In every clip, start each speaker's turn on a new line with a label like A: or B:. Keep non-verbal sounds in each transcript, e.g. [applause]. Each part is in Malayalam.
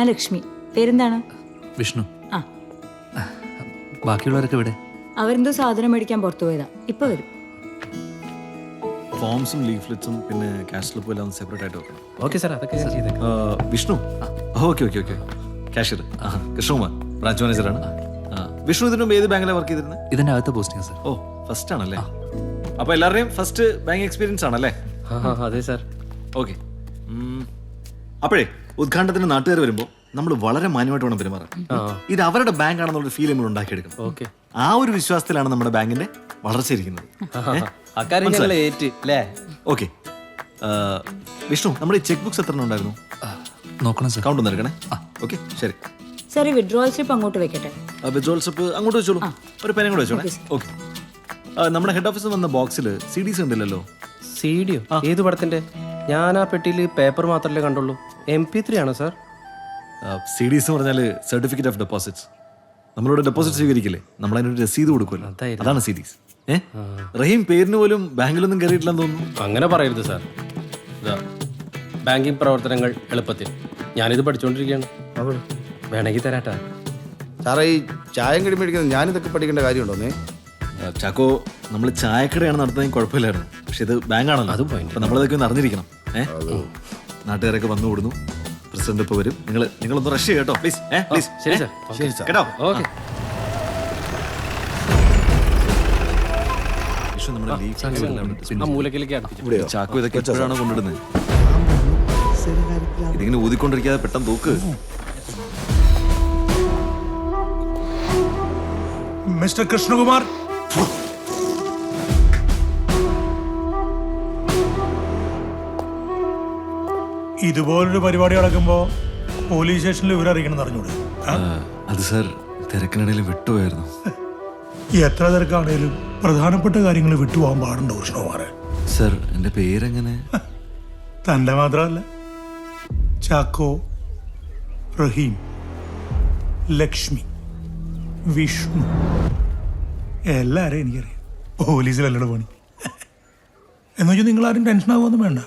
A: ഞാൻ ലക്ഷ്മി പേരെന്താണ്?
B: വിഷ്ണു.
A: ആ.
B: ബാക്കിയുള്ളവരൊക്കെ ഇവിടെ
A: അവരെന്തോ സാധനം മേടിക്കാൻ പുറത്തു പോയതാ. ഇപ്പൊ വരും.
C: ഫോംസും ലീഫ്ലെറ്റ്സും പിന്നെ ക്യാഷ് സ്ലിപ്പും എല്ലാം സെപ്പറേറ്റ് ആയിട്ട് വെക്കണം
B: ഓക്കെ സാർ അതൊക്കെ ഞാൻ ചെയ്തേക്കാം.
C: ആ, Vishnu? Okay okay okay. Cashier. Krishnakumar. Branch മാനേജറാണ് ആ വിഷ്ണു ഇതിനു മുമ്പ് ഏത് ബാങ്കിലാണ് വർക്ക് ചെയ്തിരുന്നത്
B: ഇതിന്റെ അകത്ത് പോസ്റ്റിംഗ് സാർ.
C: ഓ ഫസ്റ്റ് ആണല്ലേ? അപ്പൊ എല്ലാവരുടെയും ഫസ്റ്റ് ബാങ്ക് എക്സ്പീരിയൻസ് ആണല്ലേ?
B: അതെ സാർ.
C: ഓക്കെ. അപ്പോഴേ ഉദ്ഘാടനത്തിന് നാട്ടുകാർ വരുമ്പോൾ നമ്മൾ വളരെ മാന്യമായിട്ട് വേണം പെരുമാറാൻ. ഇത് അവരുടെ ബാങ്ക് ആണെന്നുള്ള ഫീൽ നമ്മൾ ഉണ്ടാക്കിയെടുക്കണം
B: ഓക്കെ.
C: ആ ഒരു വിശ്വാസത്തിലാണ് നമ്മുടെ ബാങ്കിന്റെ വളർച്ച ഇരിക്കുന്നത്. ഓക്കെ. വിഷ്ണു നമ്മുടെ ഈ ചെക്ക് ബുക്സ് എത്ര ഉണ്ടായിരുന്നു?
B: നോക്കണം സാർ
C: കൗണ്ട് ഒന്ന് എടുക്കണേ. ഓക്കെ ശരി.
A: സാർ ഈ വിഡ്രോവൽ സ്ലിപ്പ് അങ്ങോട്ട് വെക്കട്ടെ?
C: വിഡ്രോൾ സ്ലിപ്പ് അങ്ങോട്ട് വെച്ചോളൂ. ഒരു പേന കൂടെ വെച്ചോളേ. ഓക്കെ. നമ്മുടെ ഹെഡ് ഓഫീസിൽ വന്ന ബോക്സിൽ സി ഡീസ് ഉണ്ടല്ലോ
D: സി ഡിയോ ഏത് പടത്തിന്റെ? ഞാൻ ആ പെട്ടിയിൽ പേപ്പർ മാത്രമല്ലേ കണ്ടുള്ളൂ. എം പി ത്രീ ആണോ സാർ
C: സി ഡി എന്ന് പറഞ്ഞാൽ സർട്ടിഫിക്കറ്റ് ഓഫ് ഡെപ്പോസിറ്റ്സ് നമ്മളോട് ഡെപ്പോസിറ്റ് സ്വീകരിക്കില്ലേ? നമ്മൾ അതിനൊരു രസീത് കൊടുക്കുമല്ലോ.
D: അതായിരുന്നു.
C: അതാണ് സി ഡീസ് ഏഹ് റഹീം പേരിന് പോലും ബാങ്കിലൊന്നും കയറിയിട്ടില്ലെന്ന് തോന്നുന്നു.
D: അങ്ങനെ പറയരുത് സാർ ഇതാ ബാങ്കിങ് പ്രവർത്തനങ്ങൾ എളുപ്പത്തിൽ. ഞാനിത് പഠിച്ചുകൊണ്ടിരിക്കുകയാണ് വേണമെങ്കിൽ തരാട്ടാ.
E: സാറേ ഈ ചായം കടി മേടിക്കുന്നത് ഞാനിതൊക്കെ പഠിക്കേണ്ട കാര്യമുണ്ടോ
C: ആ, ചാക്കോ നമ്മൾ ചായക്കടയാണ് നടത്തുന്നതെങ്കിൽ കുഴപ്പമില്ലായിരുന്നു. പക്ഷെ ഇത് ബാങ്കാണല്ലോ.
D: അതും point.
C: അപ്പൊ നമ്മളതൊക്കെ ഒന്ന് അറിഞ്ഞിരിക്കണം. ഏ? നാട്ടുകാരൊക്കെ വന്നു കൂടുന്നു പ്രസിഡന്റ് ഇപ്പൊ വരും. നിങ്ങൾ നിങ്ങൾ ഒന്ന് റഷ് കേട്ടോ പ്ലീസ് ഏ? പ്ലീസ്
D: ശരി. സാർ
E: ശരി സാർ
C: കേട്ടോ?
D: ഓക്കെ.
C: ചാക്കോ ഇതൊക്കെ എപ്പോഴാണ് കൊണ്ടിടുന്നത് ഇതിങ്ങനെ ഊതിക്കൊണ്ടിരിക്കാതെ പെട്ടെന്ന് തൂക്ക്
F: മിസ്റ്റർ കൃഷ്ണകുമാർ ഇതുപോലൊരു പരിപാടി നടക്കുമ്പോ പോലീസ് സ്റ്റേഷനിൽ വിവരം അറിയിക്കണം അറിഞ്ഞൂടെ?
C: അത് സാർ തിരക്കിനിടയിൽ വിട്ടുപോയായിരുന്നു.
F: എത്ര തിരക്കാണേലും പ്രധാനപ്പെട്ട കാര്യങ്ങൾ വിട്ടുപോകാൻ പാടുണ്ടോ കൃഷ്ണകുമാറെ?
C: സാർ എന്റെ പേരെങ്ങനെ?
F: തന്റെ മാത്രമല്ല. ചാക്കോ റഹീം ലക്ഷ്മി വിഷ്ണു എല്ലാരെയും എനിക്കറിയാം. പോലീസിലല്ലട പണി. എന്നുവെച്ചാൽ നിങ്ങളാരും നിങ്ങൾ ആരും ടെൻഷൻ ആവുമൊന്നും വേണ്ട.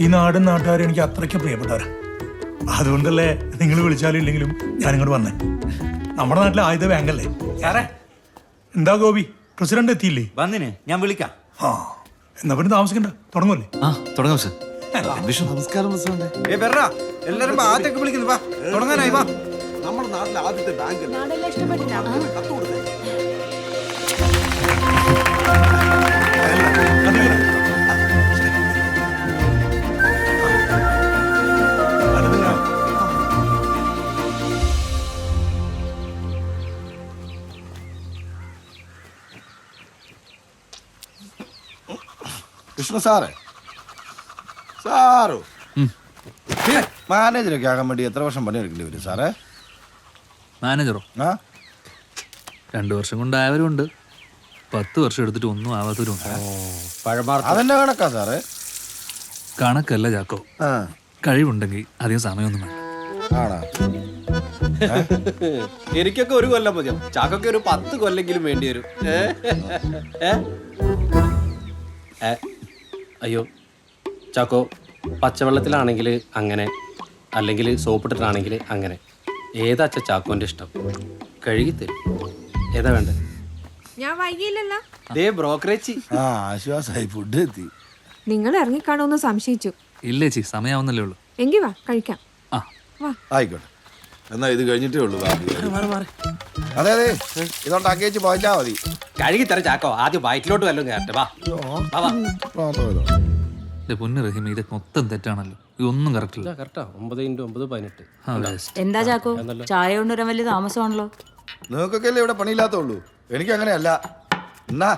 F: ഈ നാടും നാട്ടുകാരും എനിക്ക് അത്രയ്ക്ക് പ്രിയപ്പെട്ടവരാ. അതുകൊണ്ടല്ലേ നിങ്ങൾ വിളിച്ചാലും ഇല്ലെങ്കിലും ഞാൻ ഇങ്ങോട്ട് വന്നേ. നമ്മുടെ നാട്ടിലെ ആയുധ ബാങ്കല്ലേ?
G: സാറേ
F: എന്താ ഗോപി? പ്രസിഡന്റ് എത്തിയില്ലേ?
G: വന്നിന്. ഞാൻ വിളിക്കാം.
F: ആ എന്നാ പിന്നെ താമസിക്കണ്ട. തുടങ്ങുമല്ലേ
C: ആ തുടങ്ങാം സാർ.
E: നമസ്കാരം പ്രസിഡന്റ്
G: ഏ എല്ലാരും വാ, ആദ്യമൊക്കെ വിളിക്കുന്നു വാ. തുടങ്ങാനായി വാ.
E: നമ്മുടെ നാട്ടിലെ ആദ്യത്തെ ബാങ്ക് കൃഷ്ണ സാറേ. സാറോ. മാനേജറൊക്കെ ആകാൻ വേണ്ടി എത്ര വർഷം പണിയെടുക്കേണ്ടി വരും സാറേ?
B: മാനേജറോ?
E: ആ?
B: രണ്ടു വർഷം കൊണ്ടായവരും ഉണ്ട്. പത്ത് വർഷം എടുത്തിട്ട് ഒന്നും ആവാത്തവരും ഉണ്ട്.
E: അതെന്നെ കണക്കാ സാറേ.
B: കണക്കല്ല ചാക്കോ
E: ആ.
B: കഴിവുണ്ടെങ്കിൽ അധികം സമയമൊന്നും വേണ്ട.
E: ആണോ? [laughs]
D: എനിക്കൊക്കെ ഒരു കൊല്ലം മതിയോ ചാക്കൊക്കെ ഒരു പത്ത് കൊല്ലെങ്കിലും വേണ്ടി വരും. ഏ? ഏ? അയ്യോ ചാക്കോ പച്ചവെള്ളത്തിലാണെങ്കിൽ അങ്ങനെ അല്ലെങ്കിൽ സോപ്പിട്ടിട്ടാണെങ്കിൽ അങ്ങനെ. ഏതാ അച്ഛ ചാക്കോന്റെ ഇഷ്ടം? കഴുകി തരും ഏതാ വേണ്ടത്?
H: ഞാൻ വൈകിയില്ലല്ലോ.
D: ദേ ബ്രോക്കറേജ്.
E: ആ ആശ്വാസമായി ഫുഡ് എത്തി.
H: നിങ്ങൾ ഇറങ്ങിക്കാണോന്ന് സംശയിച്ചു.
B: ഇല്ല ചേച്ചി സമയാവുന്നല്ലേ ഉള്ളൂ.
H: എങ്കി വാ കഴിക്കാം.
B: ആ.
E: ആയിക്കോട്ടെ. എന്നാ ഇത് കഴിഞ്ഞിട്ടേ ഉള്ളൂ ബാക്കി. അതെ അതെ ഇതുണ്ടാക്കി വെച്ച് പോയിച്ചാ മതി.
D: കഴുകി തര ചാക്കോ ആദ്യം വയറ്റിലോട്ട് വല്ലതും കയറട്ടെ വാ. വാ, വാ.
B: എന്റെ പൊന്നു റഹീമ ഇത് മൊത്തം തെറ്റാണല്ലോ. ഇതൊന്നും കറക്റ്റ് അല്ല
D: കറക്റ്റാ ഒമ്പത് ഇന്റു ഒമ്പത് പതിനെട്ട്.
A: എന്താ ചാക്കോ? ചായ കൊണ്ടുവരാൻ വലിയ താമസമാണല്ലോ.
E: നിങ്ങൾക്കൊക്കെ അല്ലേ ഇവിടെ പണിയില്ലാത്തുള്ളൂ എനിക്ക് അങ്ങനെയല്ല എന്നാ.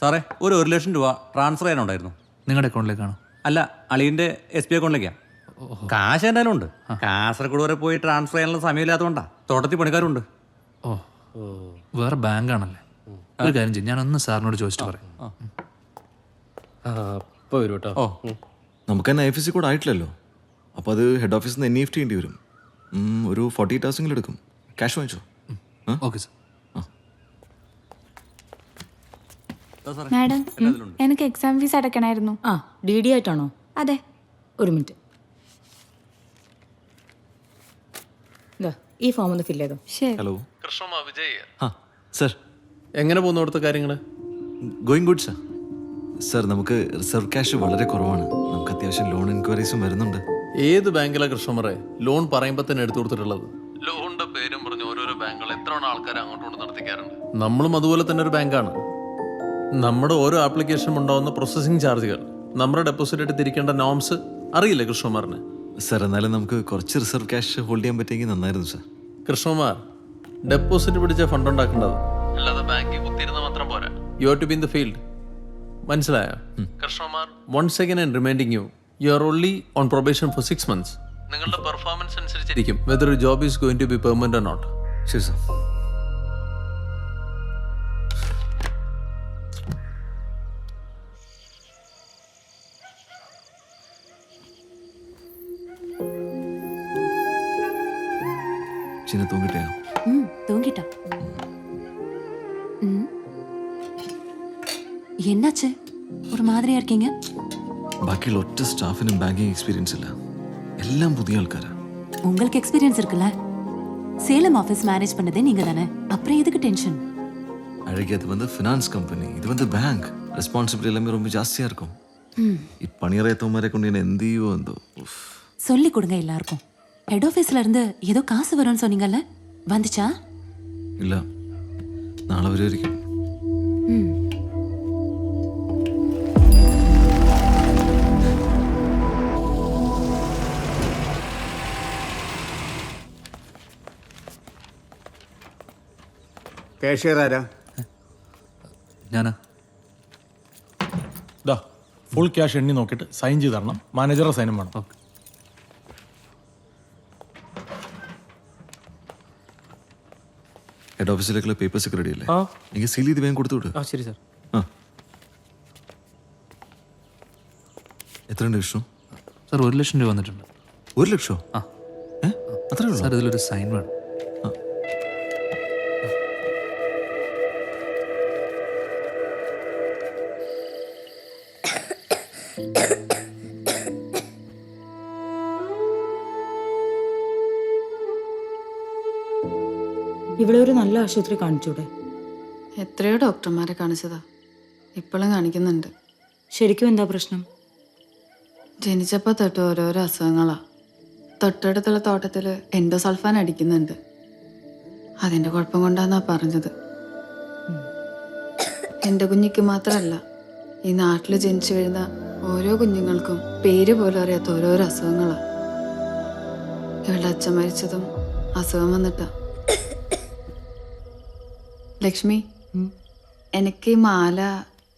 G: സാറേ ഒരു ഒരു ലക്ഷം രൂപ ട്രാൻസ്ഫർ ചെയ്യാനുണ്ടായിരുന്നു.
B: നിങ്ങളുടെ അക്കൗണ്ടിലേക്കാണോ?
G: അല്ല അളിയന്റെ എസ് ബി അക്കൗണ്ടിലേക്കാ. കാശ് എന്തായാലും ഉണ്ട്. കാസർഗോഡ് വരെ പോയി ട്രാൻസ്ഫർ ചെയ്യാനുള്ള സമയമില്ലാത്തതുകൊണ്ടാ. തോട്ടത്തിൽ പണിക്കാരുണ്ട്.
B: ഓ. വേറെ ബാങ്കാണല്ലേ ഒരു കാര്യം ചെയ്യും. ഞാനൊന്ന് സാറിനോട് ചോദിച്ചിട്ട് പറയാം.
D: ഇപ്പോൾ കേട്ടോ
C: നമുക്ക് തന്നെ ഐ എഫ് എസ് കൂടെ ആയിട്ടില്ലല്ലോ. അപ്പോൾ അത് ഹെഡ് ഓഫീസിൽ നിന്ന് എൻ ഇ എഫ് ടി വരും. ഒരു ഫോർട്ടി തൗസൻഡിൽ എടുക്കും. ക്യാഷ് വാങ്ങിച്ചോ?
B: Okay sir.
I: മാഡം എനിക്ക് എക്സാം ഫീസ് അടയ്ക്കണമായിരുന്നു
A: ആ ഡി ഡി ആയിട്ടാണോ?
I: അതെ.
A: ഒരു മിനിറ്റ്. ഈ ഫോം ഒന്ന് ഫില്ല് ചെയ്തോ.
C: ഹലോ
J: കൃഷ്ണ വിജയ്.
C: ആ സർ.
K: എങ്ങനെ പോകുന്നു അവിടുത്തെ കാര്യങ്ങൾ
C: ഗോയിങ് ഗുഡ് സാർ സർ നമുക്ക് റിസർവ് ക്യാഷ് വളരെ കുറവാണ്. നമുക്ക് അത്യാവശ്യം ലോൺ എൻക്വയറീസും വരുന്നുണ്ട്.
K: ഏത് ബാങ്കിലാണ് കൃഷ്ണമറെ? ലോൺ പറയുമ്പോൾ തന്നെ എടുത്തു കൊടുത്തിട്ടുള്ളത്.
J: ലോണിന്റെ പേരും പറഞ്ഞ് ഓരോരോ ബാങ്കുകൾ എത്ര ആൾക്കാർ അങ്ങോട്ടും കൊണ്ട് നടത്തിക്കാറുണ്ട്?
K: നമ്മളും അതുപോലെ തന്നെ ഒരു ബാങ്കാണ്. നമ്മുടെ ഓരോ ആപ്ലിക്കേഷൻ ഉണ്ടാവുന്ന പ്രോസസ്സിംഗ് ചാർജുകൾ നമ്മുടെ ഡെപ്പോസിറ്റ് ആയിട്ട് തിരിക്കേണ്ട നോംസ് അറിയില്ല കൃഷ്ണകുമാറിന്
C: സർ എന്നാലും നമുക്ക് കുറച്ച് റിസർവ് ക്യാഷ് ഹോൾഡ് ചെയ്യാൻ പറ്റിയെങ്കിൽ നന്നായിരുന്നു സർ
K: കൃഷ്ണകുമാർ ഡെപ്പോസിറ്റ് പിടിച്ച ഫണ്ട് ഉണ്ടാക്കേണ്ടത്.
J: അല്ലാതെ ബാങ്കിൽ കുത്തിയിരുന്ന മാത്രം പോരാ.
K: You are to be in the field മനസ്സിലായോ?
J: Krishnakumar
K: one second reminding you you are only on probation for six months
J: നിങ്ങളുടെ പെർഫോമൻസ്
K: അനുസരിച്ചിരിക്കും whether job is going to be permanent or not
C: ശരി സർ
I: ചിന്ന തൂങ്ങിട്ടേ? തൂങ്ങിട്ടോ. என்னாச்சு? ஒரு மாதிரியா இருக்கீங்க?
C: ബാക്കിയുള്ള ഒറ്റ സ്റ്റാഫിനും பேங்கிங் எக்ஸ்பீரியன்ஸ் ഇല്ല எல்லாம் புதிய ആൾക്കാരാ
I: உங்களுக்கு எக்ஸ்பீரியன்ஸ் இருக்குல்ல? சேலம் ஆஃபீஸ் மேனேஜ் பண்ணதே நீங்க தானே. அப்புறம் எதுக்கு டென்ஷன்
C: அழகி அது வந்து ஃபினான்ஸ் கம்பெனி இது வந்து பேங்க் ரெஸ்பான்சிபிலிட்டி எல்லாமே ரொம்ப ஜாஸ்தியா இருக்கும். இப்பணியரைத்தவமாரே கொண்டு என்ன எந்தையோ வந்தோ
I: சொல்லி கொடுங்க எல்லாருக்கும். ஹெட் ஆஃபீஸ்ல இருந்து ஏதோ காசு வரும்னு சொன்னீங்கல்ல? வந்துச்சா?
C: இல்லை. നാളെ വരുമായിരിക്കും.
L: കാഷ്യർ ആരാ?
J: ഞാനാ.
M: ദാ ഫുൾ ക്യാഷ് എണ്ണി നോക്കിയിട്ട് സൈൻ ചെയ്ത് തരണം. മാനേജറുടെ സൈനും വേണം.
C: ഹെഡ് ഓഫീസിലേക്കുള്ള പേപ്പേഴ്സ് ഒക്കെ റെഡി അല്ലേ? എനിക്ക് സീൽ ചെയ്ത് വേഗം കൊടുത്തു വിട്
K: ആ ശരി സാർ
C: ആ. എത്രയുണ്ട് വിഷ്ണു?
J: സാർ ഒരു ലക്ഷം രൂപ വന്നിട്ടുണ്ട്.
C: ഒരു ലക്ഷോ?
J: ആ.
C: ഏ? അത്രേ ഉള്ളൂ?
J: സാർ ഇതിലൊരു സൈൻ വേണം.
A: ഇവിടെ ഒരു നല്ല ആശുപത്രി കാണിച്ചൂടെ?
N: എത്രയോ ഡോക്ടർമാരെ കാണിച്ചതാ. ഇപ്പോഴും കാണിക്കുന്നുണ്ട്.
A: ശരിക്കും എന്താ പ്രശ്നം?
N: ജനിച്ചപ്പോൾ തൊട്ട് ഓരോരോ അസുഖങ്ങളാ. തൊട്ടടുത്തുള്ള തോട്ടത്തിൽ എൻഡോസൾഫാൻ അടിക്കുന്നുണ്ട്. അതിന്റെ കുഴപ്പം കൊണ്ടാന്നാ പറഞ്ഞത്. എന്റെ കുഞ്ഞിക്ക് മാത്രമല്ല ഈ നാട്ടിൽ ജനിച്ചു വരുന്ന ഓരോ കുഞ്ഞുങ്ങൾക്കും പേര് പോലും അറിയാത്ത ഓരോരോ അസുഖങ്ങളാണ് ഇവളുടെ അച്ഛൻ മരിച്ചതും അസുഖം വന്നിട്ടാ. ലക്ഷ്മി എനിക്ക് ഈ മാല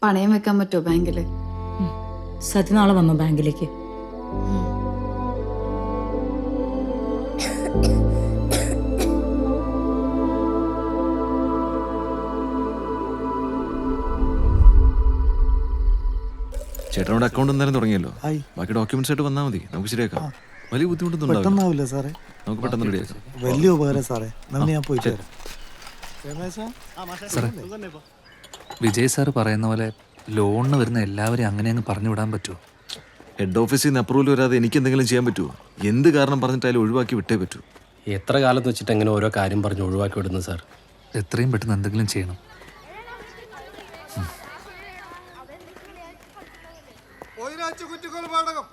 N: പണയം വെക്കാൻ പറ്റുമോ ബാങ്കിൽ?
A: സതി നാളെ വന്നു ബാങ്കിലേക്ക്.
C: ചേട്ടനോട് അക്കൗണ്ട് എന്തായാലും തുടങ്ങിയല്ലോ. ബാക്കി ഡോക്യുമെന്റ്സ് ആയിട്ട് വന്നാൽ മതി. നമുക്ക് ശരിയാക്കാം. വലിയ ബുദ്ധിമുട്ടൊന്നും ഉണ്ടാവില്ല.
M: സാറേ.
C: നമുക്ക് പെട്ടെന്ന് റെഡിയാക്കാം
M: വലിയ ഉപകാരം സാറേ. നന്ദി ഞാൻ പോയിട്ട് വരാം
J: സാറേ. വിജയ് സാർ പറയുന്ന പോലെ ലോണിന് വരുന്ന എല്ലാവരെയും അങ്ങനെ അങ്ങ് പറഞ്ഞു വിടാൻ പറ്റുമോ
C: ഹെഡ് ഓഫീസിൽ നിന്ന് അപ്രൂവൽ വരാതെ എനിക്ക് എന്തെങ്കിലും ചെയ്യാൻ പറ്റുമോ എന്ത് കാരണം പറഞ്ഞിട്ടായാലും ഒഴിവാക്കി വിട്ടേ പറ്റൂ?
K: എത്ര കാലത്ത് വെച്ചിട്ട് എങ്ങനെ ഓരോ കാര്യം പറഞ്ഞ് ഒഴിവാക്കി വിടുന്നു സാർ?
J: എത്രയും പെട്ടെന്ന് എന്തെങ്കിലും ചെയ്യണം.
L: കുറ്റിക്കൊലപാതകം